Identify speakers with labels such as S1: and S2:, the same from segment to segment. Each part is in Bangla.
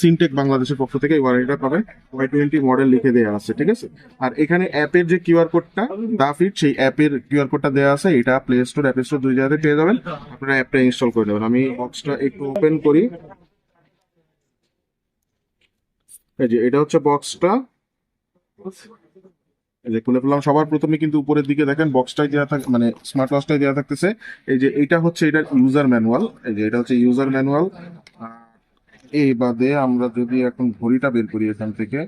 S1: সিনটেক বাংলাদেশের পক্ষ থেকে এই ওয়ারেন্টিটা পাবেন ওয়াই টোয়েন্টি মডেল লিখে দেওয়া আছে, ঠিক আছে? আর এখানে অ্যাপের যে কিউআর কোডটা দা ফিট সেই অ্যাপের কিউআর কোডটা দেওয়া আছে। এটা প্লে স্টোর অ্যাপ স্টোর দুই জায়গাতে পেয়ে যাবেন। আপনারা অ্যাপটা ইনস্টল করে দেবেন আমি বক্সটা একটু ওপেন করি। এই যে, এটা হচ্ছে বক্সটা এই যে, খুলে ফেললাম। সবার প্রথমে কিন্তু উপরের দিকে দেখেন বক্সটাই দেওয়া থাকে মানে স্মার্ট ওয়াচটাই দেওয়া থাকতেছে। এই যে, এটা হচ্ছে এটার ইউজার ম্যানুয়াল এই যে, এটা হচ্ছে ইউজার ম্যানুয়াল এই বাদে আমরা যদি এখন ঘড়িটা বের করি এখান থেকে।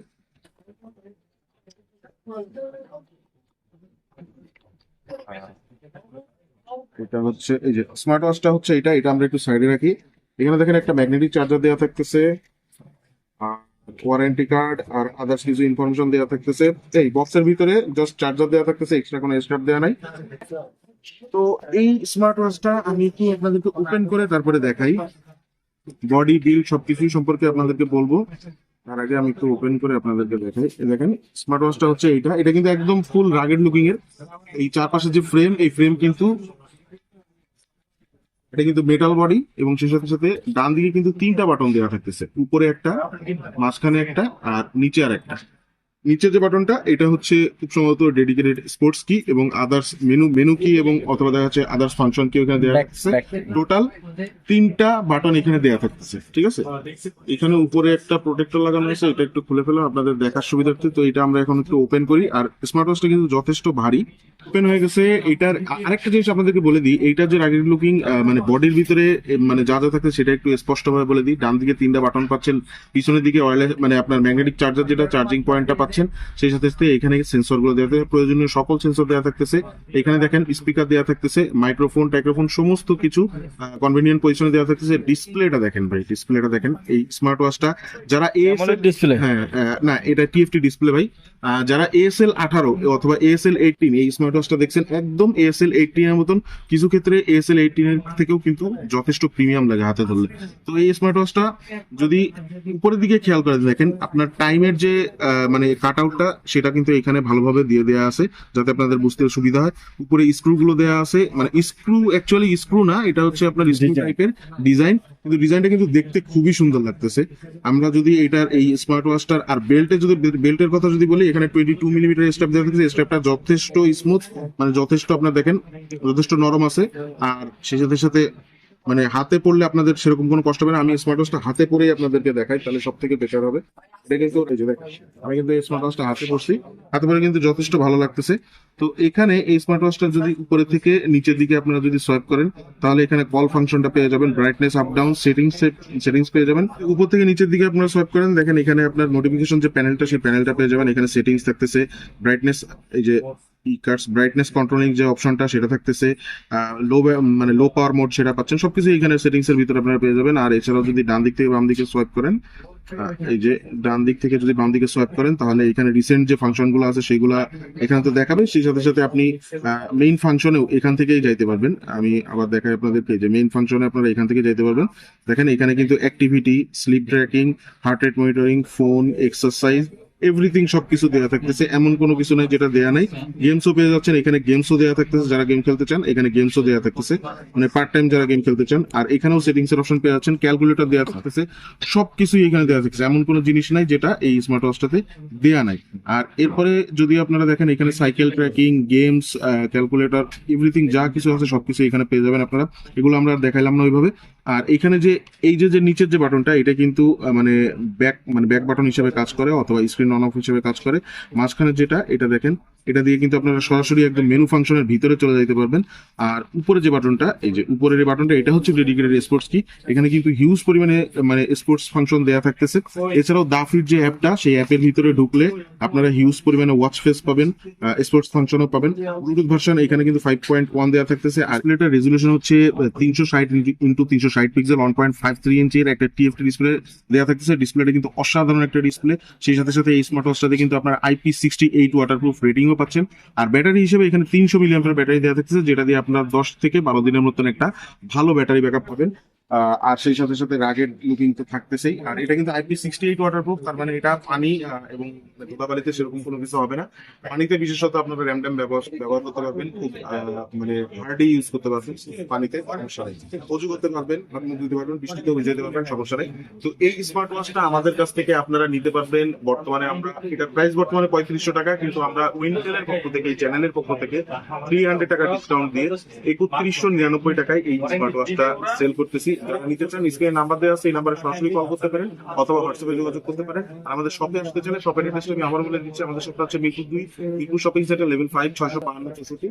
S1: এটা হচ্ছে, এই যে স্মার্ট ওয়াচটা হচ্ছে এটা এটা আমরা একটু সাইডে রাখি। এখানে দেখেন একটা ম্যাগনেটিক চার্জার দেওয়া থাকতেছে ওয়ারেন্টি কার্ড আর আদার্স কিছু ইনফরমেশন দেওয়া থাকতেছে। এই বক্সের ভিতরে জাস্ট চার্জার দেওয়া থাকতেছে এক্সট্রা কোনো স্টাফ দেওয়া নাই। তো এই স্মার্ট ওয়াচটা আমি একটু আপনাদেরকে ওপেন করে তারপরে দেখাই? বডি বিল সবকিছুই সম্পর্কে আপনাদেরকে বলব। তার আগে আমি একটু ওপেন করে আপনাদেরকে দেখাই। দেখেন স্মার্ট ওয়াচটা হচ্ছে এইটা। এটা কিন্তু একদম ফুল রাগেড লুকিং এর। এই চারপাশে যে ফ্রেম এই ফ্রেম কিন্তু এটা কিন্তু মেটাল বডি এবং সেই সাথে সাথে ডান দিকে কিন্তু তিনটা বাটন দেওয়া থাকতেছে। উপরে একটা, মাঝখানে একটা, আর নিচে আর একটা নিচে যে বাটনটা এটা হচ্ছে খুব সম্ভবত ডেডিকেটেড স্পোর্টস কি এবং আদার্স মেনু মেনু কি এবং অথবা দেখা যাচ্ছে আদার্স ফাংশন কি ওখানে দেওয়া থাকছে টোটাল তিনটা বাটন এখানে দেওয়া থাকতেছে ঠিক আছে? এখানে উপরে একটা প্রোটেক্টর লাগানো আছে এটা একটু খুলে ফেলাম আপনাদের দেখার সুবিধার্থে। তো এটা আমরা এখন একটু ওপেন করি আর স্মার্ট ওয়াচটা কিন্তু যথেষ্ট ভারী। ওপেন হয়ে গেছে এটার আরেকটা জিনিস আপনাদেরকে বলে দিই এইটার যে রাগেড লুকিং মানে বডির ভিতরে মানে যা যা থাকে সেটা একটু স্পষ্টভাবে বলে দিই। ডান দিকে তিনটা বাটন পাচ্ছেন পিছনের দিকে ওয়্যারলেস মানে আপনার ম্যাগনেটিক চার্জার যেটা চার্জিং পয়েন্টটা পাচ্ছেন সেই সাথে সাথে এখানে সেন্সরগুলো দেওয়া থাকে প্রয়োজনীয় সকল সেন্সর দেওয়া থাকতেছে। এখানে দেখেন স্পিকার দেওয়া থাকতেছে মাইক্রোফোন টাইক্রোফোন সমস্ত কিছু কনভেনিয়েন্ট পজিশনে দেওয়া থাকতেছে। ডিসপ্লেটা দেখেন ভাই ডিসপ্লেটা দেখেন এই স্মার্ট ওয়াচটা যারা এএসএল
S2: ডিসপ্লে
S1: হ্যাঁ না এটা টিএফটি ডিসপ্লে ভাই। যারা এএসএল আঠারো অথবা এএসএল এইটিন এই স্মার্ট ওয়াচটা দেখছেন একদম এএসএল এইটিন এর মতন। কিছু ক্ষেত্রে এএসএল এইটিন এর থেকেও কিন্তু যথেষ্ট প্রিমিয়াম লাগে হাতে ধরলে। তো এই স্মার্ট ওয়াচটা যদি উপরের দিকে খেয়াল করে দেখেন আপনার টাইমের যে মানে কাট আউটটা সেটা কিন্তু এখানে ভালোভাবে দিয়ে দেওয়া আছে যাতে আপনাদের বুঝতে সুবিধা হয়। উপরে স্ক্রু গুলো দেওয়া আছে মানে স্ক্রু অ্যাকচুয়ালি স্ক্রু না এটা হচ্ছে আপনার স্ক্রু. টাইপের ডিজাইন কিন্তু ডিজাইনটা কিন্তু দেখতে খুবই সুন্দর লাগতেছে। আমরা যদি এটার এই স্মার্ট ওয়াচটার আর বেল্টে যদি বেল্টের কথা যদি বলি এখানে টোয়েন্টি টু মিলিমিটার স্টেপ দেওয়া থাকছে। স্টেপটা যথেষ্ট স্মুথ মানে যথেষ্ট আপনার দেখেন যথেষ্ট নরম আছে। আর সেই সাথে সাথে মানে হাতে পড়লে আপনাদের সেরকম কোনো কষ্ট হবে না। আমি স্মার্ট ওয়াচটা হাতে পরেই আপনাদেরকে দেখাই, তাহলে সব থেকে বেটার হবে আমি কিন্তু এই স্মার্ট ওয়াচটা হাতে পড়ছি হাতে পরে কিন্তু যথেষ্ট ভালো লাগতেছে। তো এখানে এই স্মার্ট ওয়াচটা যদি উপরে থেকে নিচের দিকে আপনারা যদি সোয়াইপ করেন, তাহলে এখানে কল ফাংশনটা পেয়ে যাবেন। Brightness up down settings settings পেয়ে যাবেন। উপর থেকে নিচের দিকে আপনারা সোয়াইপ করেন, দেখেন এখানে আপনার নোটিফিকেশন যে প্যানেলটা সেই প্যানেলটা পেয়ে যাবেন। এখানে সেটিংস থাকতেছে ব্রাইটনেস এই যে কার্স ব্রাইটনেস কন্ট্রোলিং যে অপশনটা সেটা থাকতেছে লো মানে লো পাওয়ার মোড সেটা পাচ্ছেন, সবকিছু এখানে সেটিংস এর ভিতরে আপনারা পেয়ে যাবেন। আর এছাড়াও যদি ডান দিক থেকে বাম দিকে সোয়াইপ করেন এই যে ডান দিক থেকে যদি বাম দিকে সোয়াইপ করেন, তাহলে এখানে রিসেন্ট যে ফাংশনগুলো আছে সেগুলা এখানে তো দেখাবে সেই সাথে সাথে আপনি মেইন ফাংশনেও এখান থেকেই যাইতে পারবেন। আমি আবার দেখাই আপনাদেরকে যে মেইন ফাংশনে আপনারা এখান থেকে যাইতে পারবেন। দেখেন এখানে কিন্তু activity sleep tracking heart rate monitoring phone exercise everything সবকিছু দেওয়া থাকতেছে, এমন কোনো কিছু নাই যেটা দেয়া নাই। গেমসও পেয়ে যাচ্ছেন, এখানে গেমসও দেওয়া থাকতেছে, যারা গেম খেলতে চান, এখানে গেমসও দেওয়া থাকতেছে। মানে পার্ট টাইম যারা গেম খেলতে চান, আর এখানেও সেটিংস এর অপশন পেয়ে যাচ্ছেন ক্যালকুলেটর দেওয়া থাকতেছে, সবকিছুই এখানে দেওয়া থাকতেছে। এমন কোনো জিনিস নাই যেটা এই স্মার্ট ওয়াচটাতে দেয়া নাই। আর এরপরে যদি আপনারা দেখেন, এখানে cycle tracking games calculator everything যা কিছু আছে সবকিছু এখানে পেয়ে যাবেন আপনারা। এগুলো আমরা দেখাইলাম না ওইভাবে। আর এখানে যে, এই যে যে নিচের যে বাটনটা এটা কিন্তু মানে ব্যাক মানে ব্যাক বাটন হিসাবে কাজ করে অথবা স্ক্রিন অন অফ হিসাবে কাজ করে। মাঝখানে যেটা, এটা দেখেন এটা দিয়ে কিন্তু আপনারা সরাসরি একদম মেনু ফাংশনের ভিতরে চলে যেতে পারবেন। আর উপরে যে বাটনটা, এই যে উপরের এই বাটনটা, এটা হচ্ছে ডেডিকেটেড স্পোর্টস কি এখানে কিন্তু হিউজ পরিমাণে মানে স্পোর্টস ফাংশন দেওয়া থাকতেছে। এছাড়াও দা দাফির যে অ্যাপটা সেই অ্যাপের ভিতরে ঢুকলে আপনারা হিউজ পরিমাণে ওয়াচ ফেস পাবেন স্পোর্টস ফাংশনও পাবেন। ব্লুটুথ ভার্সন এখানে কিন্তু ফাইভ পয়েন্ট ওয়ান দেওয়া থাকতেছে। আর এটার রেজুলেশন হচ্ছে তিনশো ষাট ইন্টু তিনশো ষাট pixel one point five three ইঞ্চের একটা টিএফটি ডিসপ্লে দেওয়া থাকতেছে। ডিসপ্লেটা কিন্তু অসাধারণ একটা ডিসপ্লে সেই সাথে সাথে এই স্মার্ট ওয়াচটাতে কিন্তু আপনার আইপি সিক্সটি এইট ওয়াটারপ্রুফ রেটিংও পাচ্ছেন। আর ব্যাটারি হিসেবে এখানে তিনশো মিলিয়ামের ব্যাটারি দেওয়া থাকছে যেটা দিয়ে আপনার দশ থেকে বারো দিনের মতন একটা ভালো ব্যাটারি ব্যাকআপ পাবেন। আর সেই সাথে সাথে রাগের লুকিং তো থাকতেছেই। আর এটা কিন্তু IP sixty eight waterproof তার মানে এটা পানি এবং ধুলাবালিতে সেরকম কোনো কিছু হবে না। পানিতে বিশেষত আপনারা র্যাম ট্যাম ব্যবহার ব্যবহার করতে পারবেন, খুব মানে হার্ডি ইউজ করতে পারবেন পানিতে, সমস্যা নেই। অজু করতে পারবেন হাত মুখ দিতে পারবেন বৃষ্টিতেও ভিজাতে পারবেন, সমস্যা নেই। তো এই স্মার্ট ওয়াচটা আমাদের কাছ থেকে আপনারা নিতে পারবেন। বর্তমানে আমরা, এটার প্রাইস বর্তমানে পঁয়ত্রিশশো টাকা, কিন্তু আমরা উইন্টেলের পক্ষ থেকে, এই চ্যানেলের পক্ষ থেকে থ্রি হান্ড্রেড টাকা ডিসকাউন্ট দিয়ে একত্রিশশো নিরানব্বই টাকায় এই স্মার্ট ওয়াচটা সেল করতেছি। নিতে চান, স্ক্রিনে নাম্বার দেওয়া আছে, এই নাম্বারে সরাসরি কল করতে পারেন অথবা হোয়াটসঅ্যাপে যোগাযোগ করতে পারেন। আমাদের শপে আসতে চাইলে শপের অ্যাড্রেসটা আমি আমার বলে দিচ্ছি। আমাদের শপটা হচ্ছে মিরপুর দুই, Mirpur shopping centre level five ছয়শো বাহান্ন চৌষট্টি।